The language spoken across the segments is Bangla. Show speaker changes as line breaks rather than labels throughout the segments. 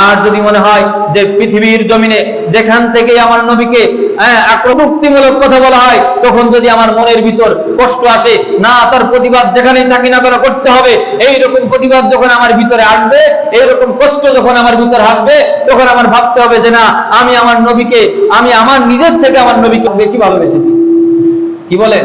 আর যদি মনে হয় যে পৃথিবীর জমিনে যেখান থেকে আমার নবীকে হ্যাঁ, আক্রমুক্তিমূলক কথা বলা হয় তখন যদি আমার মনের ভিতর কষ্ট আসে না তার প্রতিবাদ যেখানেই থাকি না কেন করতে হবে এই রকম প্রতিবাদ যখন আমার ভিতরে আসবে এইরকম কষ্ট যখন আমার ভিতরে আসবে তখন আমার ভাবতে হবে যে না আমি আমার নবীকে আমি আমার নিজের থেকে আমার নবীকে বেশি ভালোবেসেছি। কি বলেন?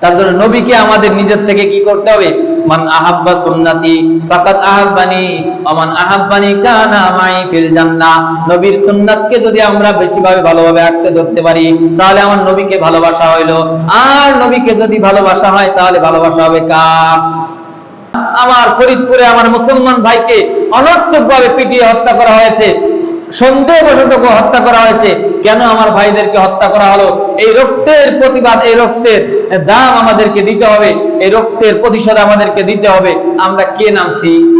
তার জন্য নবীকে আমাদের নিজের থেকে কি করতে হবে? মান আহাব্বা সুন্নাতি ফাকাত আহাব্বানি ওমান আহাব্বানি কানা মাই ফিল জান্নাহ। নবীর সুন্নাতকে যদি আমরা ভালোভাবে আঁকতে ধরতে পারি, তাহলে আমার নবীকে ভালোবাসা হইল। আর নবীকে যদি ভালোবাসা হয়, তাহলে ভালোবাসা হবে কার? আমার ফরিদপুরে আমার মুসলমান ভাইকে অনর্থকভাবে পিটিয়ে হত্যা করা হয়েছে, সন্দেহবশত হত্যা করা হয়েছে। কেন আমার ভাইদেরকে হত্যা করা হলো? এই রক্তের প্রতিবাদ, এই রক্তের দাম আমাদেরকে দিতে হবে, এই রক্তের প্রতিশোধ আমাদেরকে দিতে হবে। আমরা কে নামছি?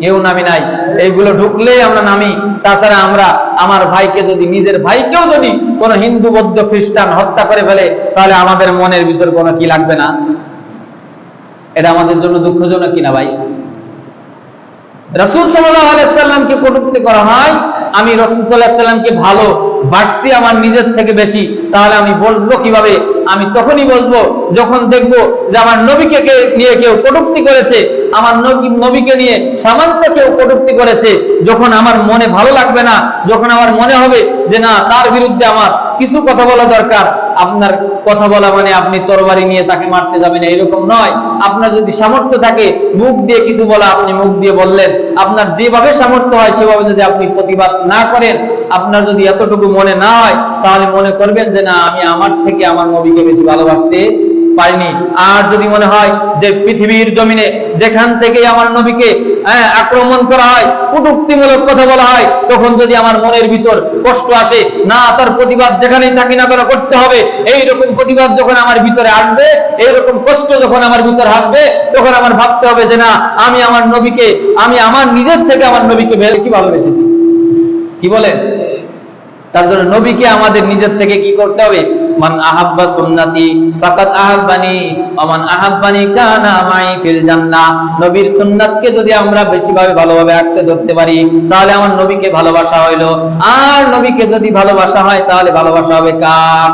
কেউ নামি নাই। এইগুলো ঢুকলেই আমরা নামি। তাছাড়া আমরা আমার ভাইকে যদি, নিজের ভাইকেও যদি কোনো হিন্দু, বৌদ্ধ, খ্রিস্টান হত্যা করে ফেলে, তাহলে আমাদের মনের ভিতর কোনো কি লাগবে না? এটা আমাদের জন্য দুঃখজনক কিনা ভাই? রসুল সাল্লামকে কটুক্তি করা হয়, আমি রসুল সাল্লাহ সাল্লামকে ভালো বাড়ছি আমার নিজের থেকে বেশি, তাহলে আমি বলব কীভাবে? আমি তখনই বলব যখন দেখব যে আমার নবীকে নিয়ে কেউ কটুক্তি করেছে আমার নবীকে নিয়ে সামান্য কেউ কটুক্তি করেছে, যখন আমার মনে ভালো লাগবে না, যখন আমার মনে হবে যে না, তার বিরুদ্ধে আমার কিছু কথা বলা দরকার। আপনার কথা বলা মানে আপনি তরবারি নিয়ে তাকে মারতে যাবেন, এরকম নয়। আপনার যদি সামর্থ্য থাকে, মুখ দিয়ে কিছু বলা আপনি মুখ দিয়ে বললেন। আপনার যেভাবে সামর্থ্য হয়, সেভাবে যদি আপনি প্রতিবাদ না করেন, আপনার যদি এতটুকু মনে না হয়, তাহলে মনে করবেন যে না, আমি আমার থেকে আমার নবীকে বেশি ভালোবাসতে পারিনি আর যদি মনে হয় যে পৃথিবীর জমিনে যেখান থেকে আমার নবীকে হ্যাঁ, আক্রমণ করা হয় কটুক্তিমূলক কথা বলা হয় তখন যদি আমার মনের ভিতর কষ্ট আসে না তার প্রতিবাদ যেখানেই থাকি না কেন করতে হবে এই রকম প্রতিবাদ যখন আমার ভিতরে আসবে এইরকম কষ্ট যখন আমার ভিতরে আসবে তখন আমার ভাবতে হবে যে না আমি আমার নবীকে আমি আমার নিজের থেকে আমার নবীকে বেশি ভালোবেসেছি। কি বলেন? তার জন্য নবীকে আমাদের নিজের থেকে কি করতে হবে? মান আহাব্বা সুন্নাতি ফাকাদ আহাব্বানি ওমান আহাব্বানি কানা মাই ফিল জান্নাহ নবীর সুন্নাতকে যদি আমরা বেশিভাবে ভালোভাবে আঁকতে ধরতে পারি, তাহলে আমার নবীকে ভালোবাসা হইল। আর নবীকে যদি ভালোবাসা হয়, তাহলে ভালোবাসা হবে কার?